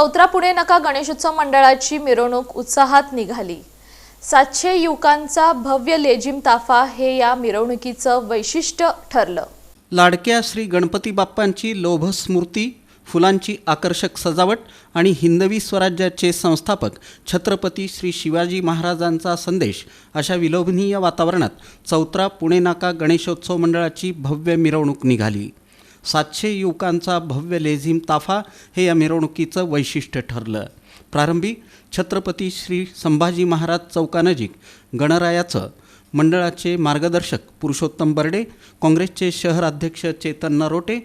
चौत्रा पुणे नका गणेशोत्सव मंडळाची मिरवणूक उत्साहात निघाली. सातशे युवकांचा भव्य लेजिम ताफा हे या मिरवणुकीचं वैशिष्ट्य ठरलं. लाडक्या श्री गणपती बाप्पांची लोभस्मृती फुलांची आकर्षक सजावट आणि हिंदवी स्वराज्याचे संस्थापक छत्रपती श्री शिवाजी महाराजांचा संदेश अशा विलोभनीय वातावरणात चौत्रा पुणे नाका गणेशोत्सव मंडळाची भव्य मिरवणूक निघाली. सातशे युवकांचा भव्य लेझिम ताफा हे या मिरवणुकीचं वैशिष्ट्य ठरलं. प्रारंभी छत्रपती श्री संभाजी महाराज चौकानजीक गणरायाचं मंडळाचे मार्गदर्शक पुरुषोत्तम बर्डे काँग्रेसचे शहर अध्यक्ष चेतन नरोटे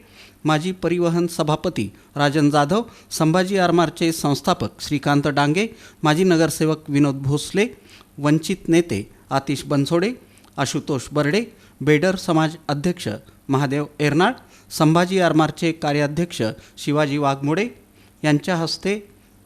माजी परिवहन सभापती राजन जाधव संभाजी आरमारचे संस्थापक श्रीकांत डांगे माजी नगरसेवक विनोद भोसले वंचित नेते आतिश बनसोडे आशुतोष बर्डे बेडर समाज अध्यक्ष महादेव एरनाळ संभाजी आरमारचे कार्याध्यक्ष शिवाजी वाघमोडे यांच्या हस्ते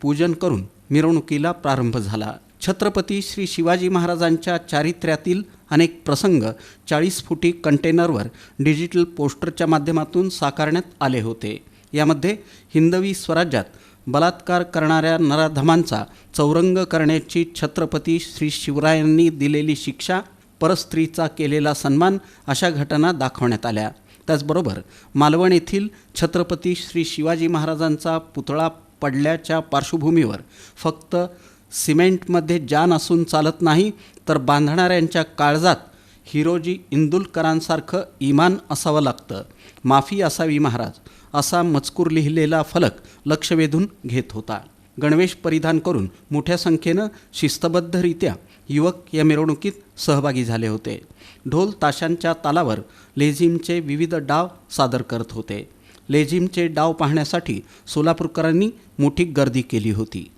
पूजन करून मिरवणुकीला प्रारंभ झाला. छत्रपती श्री शिवाजी महाराजांच्या चारित्र्यातील अनेक प्रसंग चाळीस फुटी कंटेनरवर डिजिटल पोस्टरच्या माध्यमातून साकारण्यात आले होते. यामध्ये हिंदवी स्वराज्यात बलात्कार करणाऱ्या नराधमांचा चौरंग करण्याची छत्रपती श्री शिवरायांनी दिलेली शिक्षा परस्त्रीचा केलेला सन्मान अशा घटना दाखवण्यात आल्या. त्याचबरोबर मालवण येथील छत्रपती श्री शिवाजी महाराजांचा पुतळा पडल्याच्या पार्श्वभूमीवर फक्त सिमेंटमध्ये जान असून चालत नाही तर बांधणाऱ्यांच्या काळजात हिरोजी इंदुलकरांसारखं इमान असावं लागतं. माफी असावी महाराज असा मजकूर लिहिलेला फलक लक्ष वेधून घेत होता. गणवेश परिधान करून मोठ्या संख्येनं शिस्तबद्धरित्या युवक या मिरवणुकीत सहभागी झाले होते. ढोल ताशांच्या तालावर लेझिमचे विविध डाव सादर करत होते. लेझिमचे डाव पाहण्यासाठी सोलापूरकरांनी मोठी गर्दी केली होती.